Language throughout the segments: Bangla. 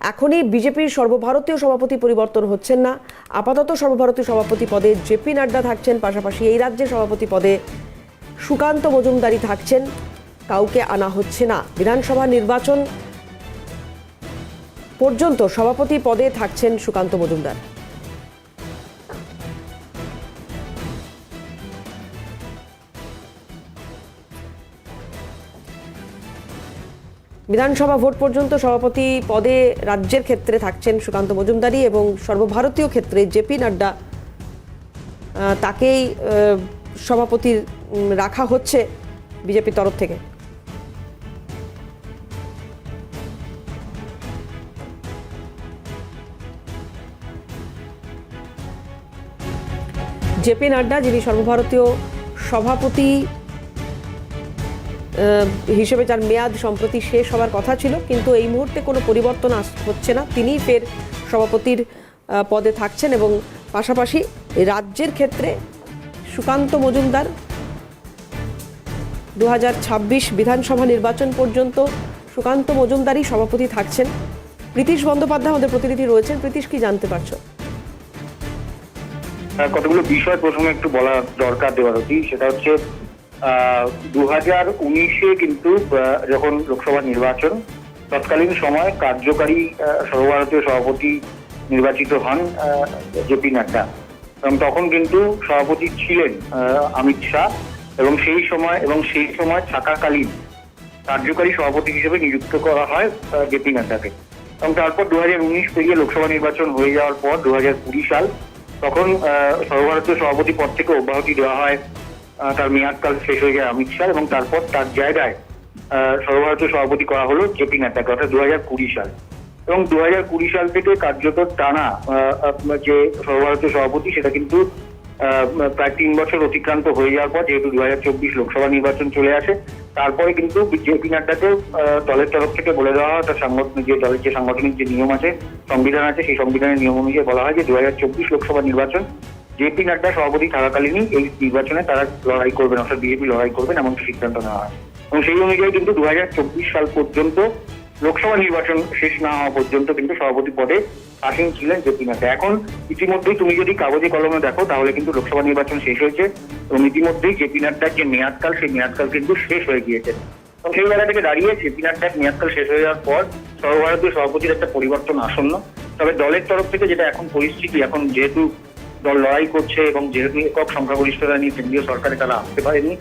এখনই বিজেপির সর্বভারতীয় সভাপতি পরিবর্তন হচ্ছেন না। আপাতত সর্বভারতীয় সভাপতি পদে জেপি নাড্ডা থাকছেন, পাশাপাশি এই রাজ্যের সভাপতি পদে সুকান্ত মজুমদারি থাকছেন। কাউকে আনা হচ্ছে না। বিধানসভা নির্বাচন পর্যন্ত সভাপতি পদে থাকছেন সুকান্ত মজুমদার। বিধানসভা ভোট পর্যন্ত সভাপতি পদে রাজ্যের ক্ষেত্রে থাকছেন সুকান্ত মজুমদারি এবং সর্বভারতীয় ক্ষেত্রে জেপি নাড্ডা তাকেই আহ, সভাপতি রাখা হচ্ছে বিজেপির তরফ থেকে। জেপি নাড্ডা যিনি সর্বভারতীয় সভাপতি হিসেবে যার মেয়াদ সম্প্রতি শেষ হওয়ার কথা ছিল, কিন্তু এই মুহূর্তে কোনো পরিবর্তন হচ্ছে না। তিনি ফের সভাপতির পদে থাকছেন এবং পাশাপাশি রাজ্যের ক্ষেত্রে সুকান্ত মজুমদার দু বিধানসভা নির্বাচন পর্যন্ত সুকান্ত মজুমদারই সভাপতি থাকছেন। প্রীতিশ বন্দ্যোপাধ্যায় আমাদের প্রতিনিধি রয়েছেন। প্রীতিশ, কি জানতে পারছ? কতগুলো বিষয় প্রথমে একটু বলা দরকার দেওয়ারতি সেটা হচ্ছে দু হাজার উনিশে কিন্তু যখন লোকসভা নির্বাচন, তৎকালীন সময় কার্যকারী সর্বভারতীয় সভাপতি নির্বাচিত হন জেপি নাড্ডা। এবং তখন কিন্তু সভাপতি ছিলেন অমিত শাহ। এবং সেই সময়, এবং সেই সময় থাকাকালীন কার্যকারী সভাপতি হিসেবে নিযুক্ত করা হয় জেপি নাড্ডাকে। এবং তারপর দু হাজার উনিশ পেরিয়ে লোকসভা নির্বাচন হয়ে যাওয়ার পর দু হাজার কুড়ি সাল, তখন সর্বভারতীয় সভাপতি পদ থেকে অব্যাহতি দেওয়া হয় তার মেয়াদকাল শেষ হয়ে যায় অমিত শাহ এবং তারপর তার জায়গায় সর্বভারতীয় সভাপতি করা হলো জেপি নাড্ডাকে অর্থাৎ দু হাজার কুড়ি সাল। এবং দু হাজার কুড়ি সাল থেকে কার্যত টানা যে সর্বভারতীয় সভাপতি, সেটা কিন্তু প্রায় তিন বছর অতিক্রান্ত হয়ে যাওয়ার পর যেহেতু দু হাজার চব্বিশ লোকসভা নির্বাচন চলে আসে, তারপরে কিন্তু জেপি নাড্ডাকে দলের তরফ থেকে বলে দেওয়া হয়, তার সাংগঠনিক যে দলের যে সাংগঠনিক যে নিয়ম আছে, সংবিধান আছে, সেই সংবিধানের নিয়ম অনুযায়ী বলা হয় যে দু হাজার চব্বিশ লোকসভা নির্বাচন জেপি নাড্ডা সভাপতি থাকাকালীনই এই নির্বাচনে তারা লড়াই করবেন, অর্থাৎ বিজেপি লড়াই করবেন এমন সিদ্ধান্ত নেওয়া হয় এবং সেই অনুযায়ী কিন্তু দু সাল পর্যন্ত লোকসভা নির্বাচন শেষ না হওয়া পর্যন্ত কিন্তু সভাপতি পদে আসীন ছিলেন জেপি নাড্ডা। এখন ইতিমধ্যেই তুমি যদি কাগজে কলমে দেখো, তাহলে কিন্তু লোকসভা নির্বাচন শেষ হয়েছে এবং ইতিমধ্যেই জেপি নাড্ডার যে মেয়াদকাল, সেই মেয়াদকাল কিন্তু শেষ হয়ে গিয়েছে। এবং সেই জায়গা থেকে দাঁড়িয়ে জেপি নাড্ডার মেয়াদকাল শেষ হয়ে যাওয়ার পর সর্বভারতীয় সভাপতির একটা পরিবর্তন আসন্ন। তবে দলের তরফ থেকে যেটা এখন পরিস্থিতি, এখন যেহেতু দল লড়াই করছে এবং যেহেতু একক সংখ্যাগরিষ্ঠতা নিয়ে কেন্দ্রীয় সরকারে তারা আসতে পারেনি,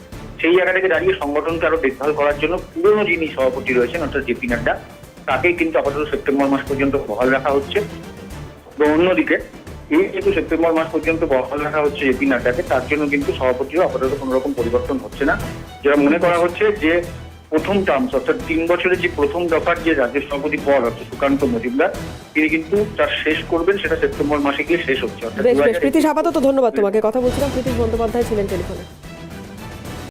সেই জায়গা থেকে দাঁড়িয়ে সংগঠনকে আরও দেখভাল করার জন্য পুরনো যিনি সভাপতি রয়েছেন, অর্থাৎ জেপি নাড্ডা, তাকেই কিন্তু আপাতত সেপ্টেম্বর মাস পর্যন্ত বহাল রাখা হচ্ছে। এবং অন্যদিকে, এই যেহেতু সেপ্টেম্বর মাস পর্যন্ত বহাল রাখা হচ্ছে জেপি নাড্ডাকে, তার জন্য কিন্তু সভাপতিও আপাতত কোনো রকম পরিবর্তন হচ্ছে না। যেটা মনে করা হচ্ছে যে প্রথম টার্মস অর্থাৎ তিন বছরের যে প্রথম দফার যে রাজ্য সভাপতি পদ অর্থাৎ সুকান্ত মজুমদার তিনি কিন্তু তার শেষ করবেন সেটা সেপ্টেম্বর মাসে গিয়ে শেষ হচ্ছে অর্থাৎ বেশ বেশ 2021 প্রীতিশ আপাতত ধন্যবাদ তোমাকে। কথা বলছিলাম প্রীতিশ বন্দ্যোপাধ্যায় ছিলেন টেলিফোনে।